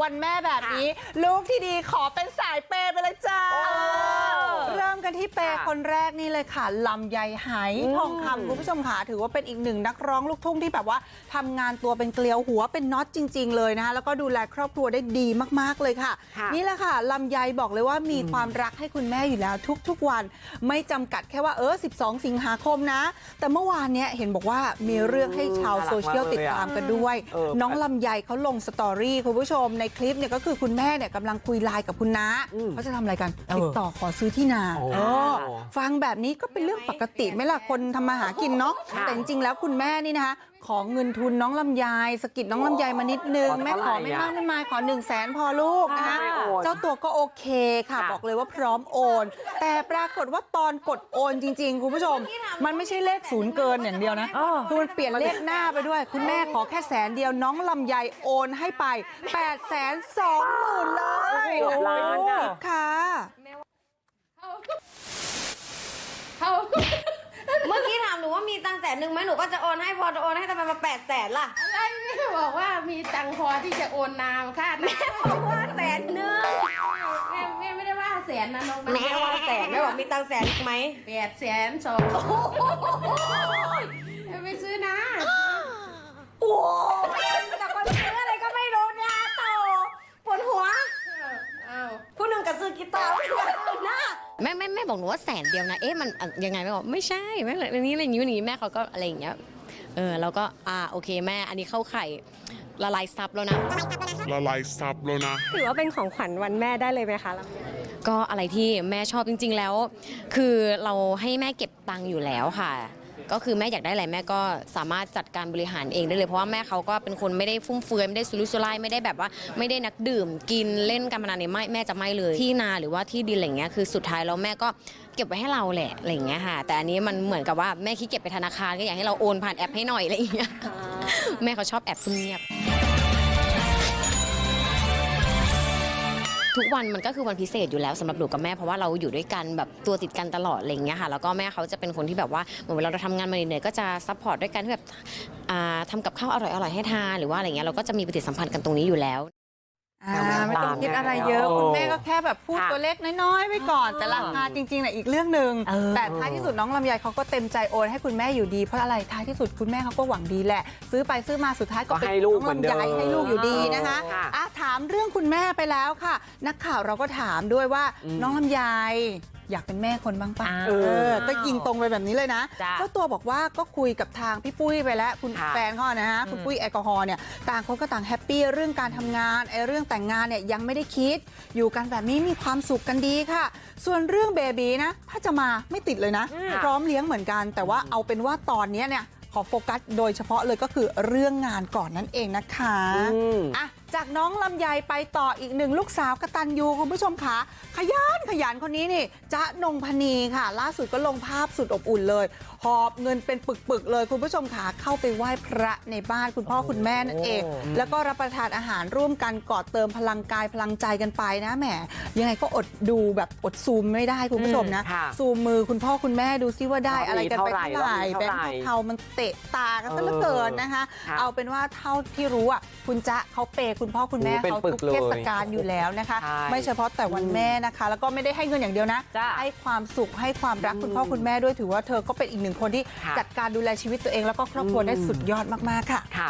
วันแม่แบบนี้ลูกที่ดีขอเป็นสายเปย์ไปเลยจ้า เริ่มกันที่เปย์ ค่ะคนแรกนี่เลยค่ะลำไยไหทองคำคุณผู้ชมค่ะถือว่าเป็นอีกหนึ่งนักร้องลูกทุ่งที่แบบว่าทำงานตัวเป็นเกลียวหัวเป็นน็อตจริง ๆ เลยนะคะแล้วก็ดูแลครอบครัวได้ดีมากๆเลยค่ะค่ะนี่แหละค่ะลำไยบอกเลยว่ามีความรักให้คุณแม่อยู่แล้วทุกๆวัน ไม่จำกัดแค่ว่าเออ 12 สิงหาคมนะ แต่เมื่อวานเนี้ยเห็นบอกว่ามีเรื่องให้ชาวโซเชียลติดตามกันด้วยเออน้องลำไยเขาลงสตอรี่คุณผู้ชมในคลิปเนี่ยก็คือคุณแม่เนี่ยกำลังคุยไลน์กับคุณน้าอืมเขาจะทำอะไรกันเออติดต่อขอซื้อที่นาโอ้เออฟังแบบนี้ก็เป็นเรื่องปกติไหมล่ะคนทำมาหากินเนาะค่ะแต่จริงๆแล้วคุณแม่นี่นะคะขอเงินทุนน้องลำไยสะกิดน้องลำไยมานิดนึงขอเท่าแม่ขอไม่ไหร่มากอะไม่มายขอ1นึ่งแสนพอลูกนะคะไม่โอนเจ้าตัวก็โอเคค่ะค่ะ บอกเลยว่าพร้อมโอน แต่ปรากฏว่าตอนกดโอนจริง ๆ คุณผู้ชม มันไม่ใช่เลขศูนย์เกินอย่างเดียวนะคือมันเปลี่ยนเลขหน้าไปด้วย คุณแม่ขอแค่แสนเดียวน้องลำไยโอนให้ไป8ปดแสนสองหมื่นเลยเกือบล้านอะค่ะ เขา เมื่อกี้ถา มหนูว่ามีตังค์แสนหนึ่งไหมหนูก็จะโอนให้พอจะโอนให้ทำไมมาแปดแสนล่ะอะไรแม่บอกว่ามีตังค์พอที่จะโอนนามค่าน้ำบอกว่าแสนหนึ่งแม่แม่ไม่ได้ว่าแสนนะน้องนะแม่ว่าแสนแม่บอกมีตังค์แสนไหมแปดแสนสองไปซื้อนะโอ้แต่คนซื้ออะไรก็ไม่รู้เนี่ยโตปวดหัว อ้าว ผู้หนึ่งกับซื้อกีตาร์ผู้หนึ่งกับซื้อหน้า แม่แม่แม่บอกหนูว่าแสนเดียวนะ เอ๊ะมันอะยังไงแม่บอกไม่ใช่แม่อันนี้อะไรอย่างนี้อย่างนี้แม่เขาก็อะไรอย่างเงี้ย เออเราก็อ่าโอเคแม่อันนี้เข้าไข่ละลายซับแล้วนะ ละลายซับแล้วนะ ถือว่าเป็นของขวัญวันแม่ได้เลยไหมคะลำไยก็อะไรที่แม่ชอบจริง ๆ แล้ว คือเราให้แม่เก็บตังค์อยู่แล้วค่ะ ก็คือแม่อยากได้อะไรแม่ก็สามารถจัดการบริหารเองได้เลยเพราะว่าแม่เขาก็เป็นคนไม่ได้ฟุ่มเฟือยไม่ได้สุรุ่ยสุร่ายไม่ได้แบบว่าไม่ได้นักดื่มกินเล่นการพนันเนี่ยไม่แม่จะไม่เลยที่นาหรือว่าที่ดินอะไรเงี้ยคือสุดท้ายแล้วแม่ก็เก็บไว้ให้เราแหละอะไรอย่างเงี้ยค่ะ แต่อันนี้มันเหมือนกับว่าแม่ขี้เก็บไปธนาคารก็อยากให้เราโอนผ่านแอปให้หน่อยอะไรอย่างเงี้ยแม่เขาชอบแอปซุ่มเงียบ ทุกวันมันก็คือวันพิเศษอยู่แล้วสำหรับหนูกับแม่เพราะว่าเราอยู่ด้วยกันแบบตัวติดกันตลอดอะไรอย่างเงี้ยค่ะแล้วก็แม่เขาจะเป็นคนที่แบบว่าเหมือนเวลาเราทำงานมาเหนื่อยๆก็จะซัพพอร์ตด้วยกันที่แบบอ่าทำกับข้าวอร่อยๆให้ทานหรือว่าอะไรเงี้ยเราก็จะมีปฏิสัมพันธ์กันตรงนี้อยู่แล้ว อ่าไม่ต้องคิดอะไรเยอะเออคุณแม่ก็แค่แบบพูดค่ะตัวเลขน้อยๆไว้ก่อน แต่ราคาจริงๆน่ะอีกเรื่องหนึ่งเออ แต่ท้ายที่สุดน้องลำไยเขาก็เต็มใจโอนให้คุณแม่อยู่ดีเพราะอะไรท้ายที่สุดคุณแม่เขาก็หวังดีแหละ ซื้อไปซื้อมาสุดท้ายก็ก็เป็นให้ลูกน้องเหมือนเดิลำมไยให้ลูกอยู่ดีนะคะค่ะ อะถามเรื่องคุณแม่ไปแล้วค่ะ นักข่าวเราก็ถามด้วยว่าอืมน้องลำไยอยากเป็นแม่คนบ้างปะเออเออก็ยิงตรงไปแบบนี้เลยนะจ้ะเจ้าตัวบอกว่าก็คุยกับทางพี่ปุ้ยไปแล้ว คุณค่ะแฟนเขาอะนะฮะ คุณปุ้ยแอลกอฮอล์เนี่ย ต่างคนก็ต่างแฮปปี้เรื่องการทำงานไอ้เรื่องแต่งงานเนี่ยยังไม่ได้คิด อยู่กันแบบนี้มีความสุขกันดีค่ะ ส่วนเรื่องเบบีนะ ถ้าจะมาไม่ติดเลยนะ พร้อมเลี้ยงเหมือนกัน แต่ว่าเอาเป็นว่าตอนเนี้ยเนี่ยขอโฟกัสโดยเฉพาะเลยก็คือเรื่องงานก่อนนั่นเองนะคะอืมอะ จากน้องลำไยไปต่ออีกหนึ่งลูกสาวกตันยูคุณผู้ชมค่ะขยันขยันคนนี้นี่จ๊ะนงพนีค่ะ ล่าสุดก็ลงภาพสุดอบอุ่นเลย หอบเงินเป็นปึกๆเลยคุณผู้ชมค่ะเข้าไปไหว้พระในบ้านคุณพ่อคุณแม่นั่นเองโอ้แล้วก็รับประทานอาหารร่วมกันกอดเติมพลังกายพลังใจกันไปนะแหมยังไงก็อดดูแบบอดซูมไม่ได้คุณผู้ชมนะอืมค่ะซูมมือคุณพ่อคุณแม่ดูซิว่าได้อะไรกันไปรอบนี้เท่าไหร่เท่าแบไหร่งค์เทาๆมันเตะตากันซะเหลือเกินนะคะค่ะเอาเป็นว่าเท่าที่รู้อะคุณจ๊ะเขาเปย์คุณพ่อคุณแม่โอ้เป็นเขาปึทุกกเลยเทศกาลอยู่แล้วนะคะใช่ไม่เฉพาะแต่วันแม่นะคะแล้วก็ไม่ได้ให้เงินอย่างเดียวนะจ้ะให้ความสุขให้ความรักคุณพ่อคุณแม่ด้วยถือว่าเธอก็เป็นอีกหนึ่งคนที่ค่ะจัดการดูแลชีวิตตัวเองแล้วก็ครอบครัวได้สุดยอดมากๆค่ะค่ะ